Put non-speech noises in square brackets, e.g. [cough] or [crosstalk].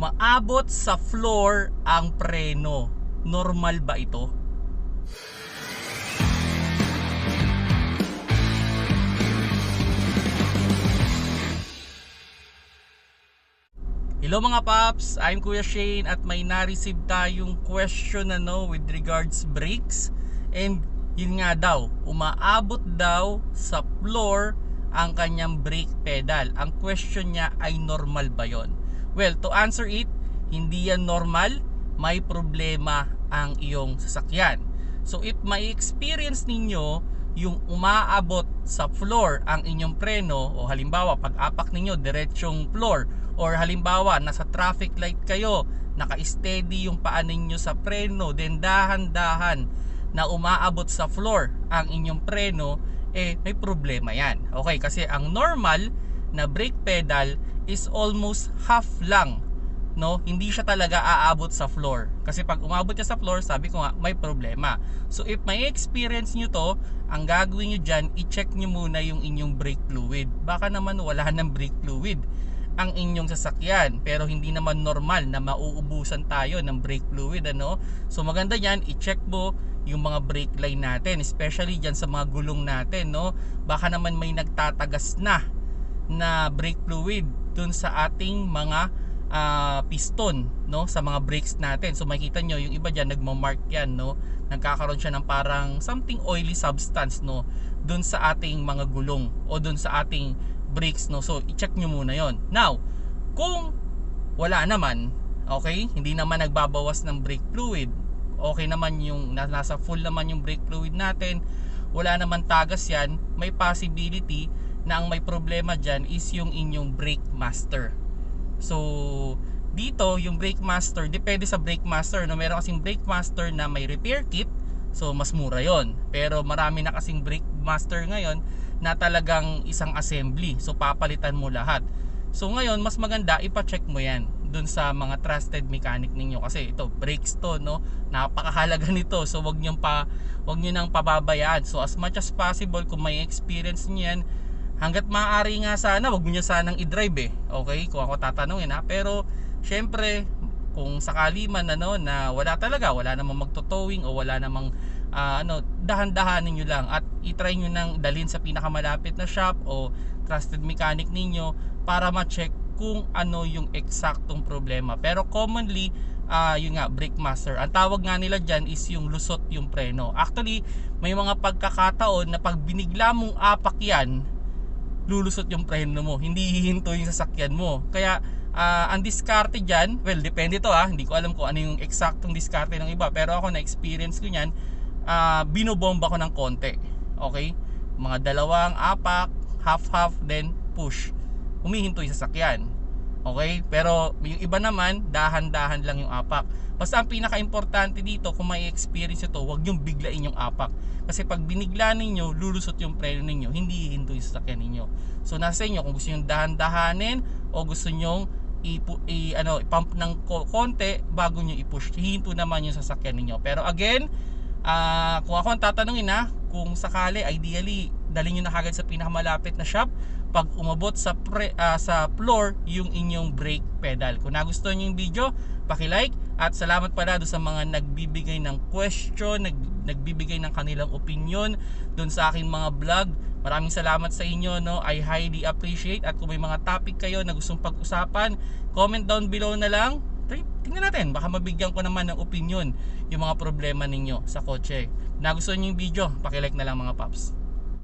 umaabot sa floor ang preno. Normal ba ito? Hello mga paps, I'm Kuya Shane at may na-receive tayong question ano with regards brakes and yun nga daw, umaabot daw sa floor ang kanyang brake pedal. Ang question niya ay normal ba yon? Well, to answer it, hindi yan normal, may problema ang iyong sasakyan. So if may experience ninyo yung umaabot sa floor ang inyong preno o halimbawa pag-apak ninyo diretsong floor or halimbawa nasa traffic light kayo naka-steady yung paa ninyo sa preno then dahan-dahan na umaabot sa floor ang inyong preno eh may problema yan okay kasi ang normal na brake pedal is almost half lang no? Hindi siya talaga aabot sa floor. Kasi pag umabot siya sa floor sabi ko nga may problema. So if may experience nyo to ang gagawin nyo dyan i-check nyo muna yung inyong brake fluid. Baka naman wala [laughs] ng brake fluid ang inyong sasakyan pero hindi naman normal na mauubusan tayo ng brake fluid ano? So maganda yan i-check mo yung mga brake line natin especially dyan sa mga gulong natin no? Baka naman may nagtatagas na na brake fluid dun sa ating mga uh, piston no? Sa mga brakes natin. So makikita nyo yung iba dyan nagmamark yan no? Nagkakaroon siya ng parang something oily substance no? Dun sa ating mga gulong o dun sa ating brakes no? So i-check nyo muna yon now kung wala naman okay? Hindi naman nagbabawas ng brake fluid okay naman yung nasa full naman yung brake fluid natin wala naman tagas yan may possibility na ang may problema dyan is yung inyong brake master. So dito yung brake master depende sa brake master no? Meron kasing brake master na may repair kit so mas mura yon pero marami na kasing brake master ngayon na talagang isang assembly so papalitan mo lahat. So ngayon mas maganda ipa-check mo yan dun sa mga trusted mechanic ninyo. Kasi ito brakes to no? Napakahalaga [laughs] nito so wag niyo pa wag niyo nang pababayaan. So as much as possible kung may experience niyan hanggat maaari nga sana wag niyo sanang i-drive eh okay kung ako tatanungin ha pero syempre kung sakali man ano na wala talaga wala namang magto-towing o wala namang uh, ano dahan-dahanin niyo lang at i-try niyo nang dalhin sa pinakamalapit na shop o trusted mechanic ninyo para ma-check kung ano yung eksaktong problema. Pero commonly, uh, yun nga, brake master. Ang tawag nga nila dyan is yung lusot yung preno. Actually, may mga pagkakataon na pag binigla mong apak yan, lulusot yung preno mo. Hindi hihinto yung sasakyan mo. Kaya, uh, ang diskarte dyan, well, depende to ha. Hindi ko alam kung ano yung eksaktong diskarte ng iba. Pero ako na-experience ko yan, uh, binobomba ko ng konti. Okay? Mga dalawang apak, half-half, then push humihinto yung sasakyan. Okay? Pero yung iba naman, dahan-dahan lang yung apak. Basta ang pinaka-importante dito, kung may experience ito, huwag yung biglain yung apak. Kasi pag binigla ninyo, lulusot yung preno ninyo, hindi hihinto yung sasakyan ninyo. So nasa inyo kung gusto niyo dahan-dahanin o gusto niyo i, i ano, pump ng konti bago niyo i-push. Hihinto naman yung sasakyan ninyo. Pero again, uh, kung ako ang tatanungin na, kung sakali, ideally, dali nyo na kagad sa pinakamalapit na shop pag umabot sa pre, uh, sa floor yung inyong brake pedal. Kung nagustuhan niyo yung video, paki-like at salamat pala do sa mga nagbibigay ng question, nag, nagbibigay ng kanilang opinion doon sa akin mga vlog. Maraming salamat sa inyo, no? I highly appreciate at kung may mga topic kayo na gustong pag-usapan, comment down below na lang. Tingnan natin, baka mabigyan ko naman ng opinion yung mga problema ninyo sa kotse. Nagustuhan niyo yung video, paki-like na lang mga paps.